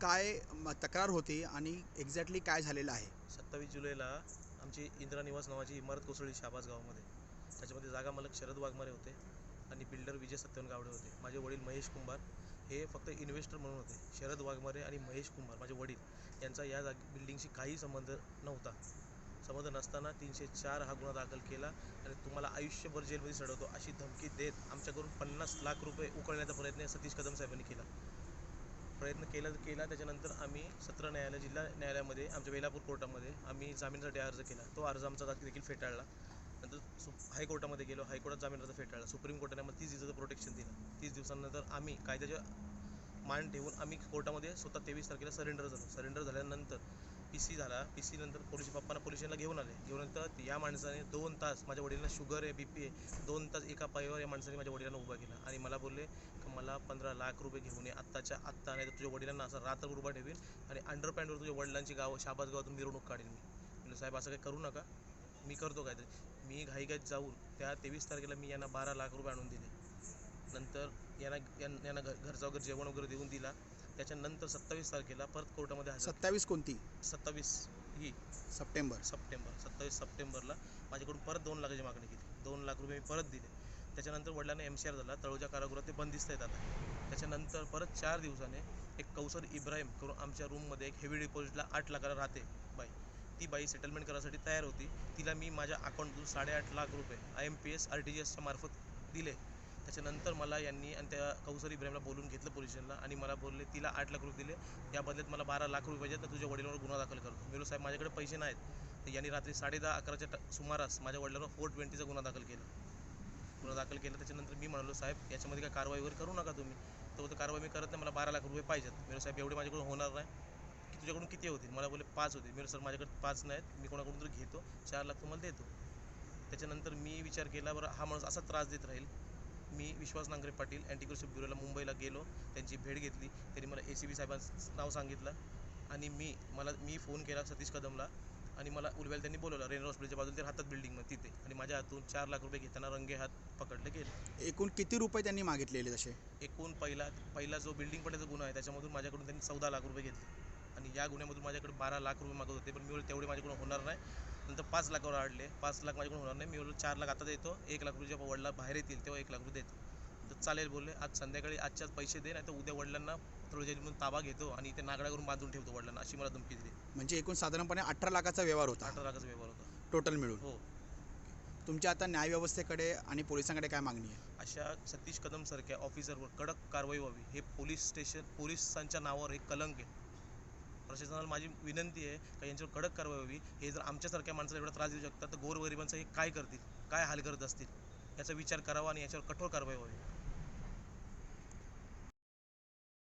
काय तक्रार होती आणि एक्झॅक्टली काय झालेलं आहे? सत्तावीस जुलैला आमची इंदिरा निवास नावाची इमारत कोसळली शाबाज गावामध्ये त्याच्यामध्ये जागा मालक शरद वाघमारे होते आणि बिल्डर विजय सत्यवन गावडे होते. माझे वडील महेश कुंभार हे फक्त इन्व्हेस्टर म्हणून होते. शरद वाघमारे आणि महेश कुंभार माझे वडील यांचा या जाग बिल्डिंगशी काही संबंध नव्हता. संबंध नसताना तीनशे चार हा गुन्हा दाखल केला आणि तुम्हाला आयुष्यभर जेलमध्ये सडवतो अशी धमकी देत आमच्याकडून पन्नास लाख रुपये उकळण्याचा प्रयत्न सतीश कदम साहेबांनी केला. प्रयत्न केला केला त्याच्यानंतर आम्ही सत्र न्यायालय जिल्हा न्यायालयामध्ये आमच्या वेलापूर कोर्टामध्ये आम्ही जामीनसाठी अर्ज केला. तो अर्ज आमचा देखील फेटाळला. नंतर सु हायकोर्टामध्ये गेलो हायकोर्टात जामीन अर्ज फेटाळला. सुप्रीम कोर्टाने मग तीस दिवसाचं प्रोटेक्शन दिलं. तीस दिवसानंतर आम्ही कायद्याच्या मान ठेवून आम्ही कोर्टामध्ये स्वतः तेवीस तारखेला सरेंडर झालो. सरेंडर झाल्यानंतर पी सी झाला. पी सी नंतर पोलीस पप्पांना पोलीस स्टेशनला घेऊन आले. घेऊन नंतर या माणसाने दोन तास माझ्या वडिलांना शुगर आहे बी पी आहे दोन तास एका पायावर या माणसाने माझ्या वडिलांना उभा केला. आणि मला बोलले की मला पंधरा लाख रुपये घेऊन ये. आत्ताच्या आत्ता नाही तर तुझ्या वडिलांना असं रात्रभर उभा ठेवीन आणि अंडरपॅन्टवर तुझ्या वडिलांची गाव शाबाज गावातून मिरवणूक काढेन मी. म्हणजे साहेब असं काही करू नका. मी करतो काहीतरी. मी घाईघाईत जाऊन त्या तेवीस तारखेला मी यांना बारा लाख रुपये आणून दिले. नंतर यांना यांना घर घरचा वगैरे जेवण वगैरे देऊन दिला. त्याच्यानंतर सत्तावीस तारखेला परत कोर्टामध्ये हजर सत्तावीस कोणती? सत्तावीस ही. सप्टेंबर. सप्टेंबर. सत्तावीस सप्टेंबरला माझ्याकडून परत दोन लाखाची मागणी केली दोन लाख रुपये मी परत दिले. त्याच्यानंतर वडिलांना एम सी आर झाला. तळोजा कारागृहात ते बंदिस्त आहेत आता. त्याच्यानंतर परत चार दिवसाने एक कौसर इब्राहिम करून आमच्या रूममध्ये एक हेवी डिपॉझिटला आठ लाखाला राहते बाई. ती बाई सेटलमेंट करायसाठी तयार होती. तिला मी माझ्या अकाउंटमधून साडेआठ लाख रुपये I M P S R T G एसच्या मार्फत दिले. त्याच्यानंतर मला यांनी आणि त्या कौसर इब्राहिमला बोलून घेतलं पोलीस आणि मला बोलले तिला आठ लाख रुपये दिले. या बदल्यात मला बारा लाख रुपये पाहिजे तर तुझ्या वडिलांवर गुन्हा दाखल करतो मिरू साहेब माझ्याकडे पैसे नाहीत. तर यांनी रात्री साडे दहा अकराच्या सुमारास माझ्या वडिलांवर फोर ट्वेंटीचा गुन्हा दाखल केला. गुन्हा दाखल केला. त्याच्यानंतर मी म्हणालो साहेब याच्यामध्ये काय कारवाई वगैरे करू नका तुम्ही. तर कारवाई मी करत नाही मला बारा लाख रुपये पाहिजेत. मेरू साहेब एवढे माझ्याकडून होणार नाही की तुझ्याकडून किती होतील? मला बोलले पाच होते मी सर माझ्याकडे पाच नाहीत मी कोणाकडून तरी घेतो चार लाख तुम्हाला देतो. त्याच्यानंतर मी विचार केला बरं हा माणूस असा त्रास देत राहील मी विश्वास नांगरे पाटील अँटी करप्शन ब्युरोला मुंबईला गेलो त्यांची भेट घेतली त्यांनी मला ए सी बी साहेबांचं नाव सांगितलं आणि मी मला मी फोन केला सतीश कदमला आणि मला उलव्याला त्यांनी बोलवलं रेन हॉस्पिटलच्या बाजूला ते राहतात बिल्डिंगमध्ये तिथे. आणि माझ्या हातून चार लाख रुपये घेताना रंगे हात पकडले गेले. एकूण किती रुपये त्यांनी मागितलेले तसे? एकूण पहिला पहिला जो बिल्डिंग पडल्याचा गुन्हा आहे त्याच्यामधून माझ्याकडून त्यांनी चौदा लाख रुपये घेतले. आणि या गुन्ह्यामधून माझ्याकडे बारा लाख रुपये मागत होते पण मी तेवढे माझ्याकडून होणार नाही. नंतर पाच लाखावर आडले पाच लाख माझ्याकडून होणार नाही. मी बोललो चार लाख आता देतो. एक लाख रुपये जेव्हा वडिला बाहेर येतील तेव्हा एक लाख रुपये देतो. तर चालेल बोलले. आज संध्याकाळी आजच्याच पैसे दे नाही तर उद्या वडिलांना म्हणून ताबा घेतो आणि इथे नागडा करून बांधून ठेवतो वडिलांना अशी मला धमकी दिली. म्हणजे एकूण साधारणपणे अठरा लाखाचा व्यवहार होता. अठरा लाखाचा व्यवहार होता. टोटल मिळून. हो. तुमच्या आता न्यायव्यवस्थेकडे आणि पोलिसांकडे काय मागणी आहे? अशा सतीश कदम सारख्या ऑफिसरवर कडक कारवाई व्हावी. हे पोलीस स्टेशन पोलिसांच्या नावावर एक कलंक आहे. प्रशासनाला माझी विनंती आहे का यांच्यावर कडक कारवाई व्हावी. हे जर आमच्यासारख्या माणसाला एवढा त्रास देऊ शकतात तर गोरगरिबांचं हे काय करतील? काय हाल करत असतील? याचा विचार करावा आणि याच्यावर कठोर कारवाई व्हावी.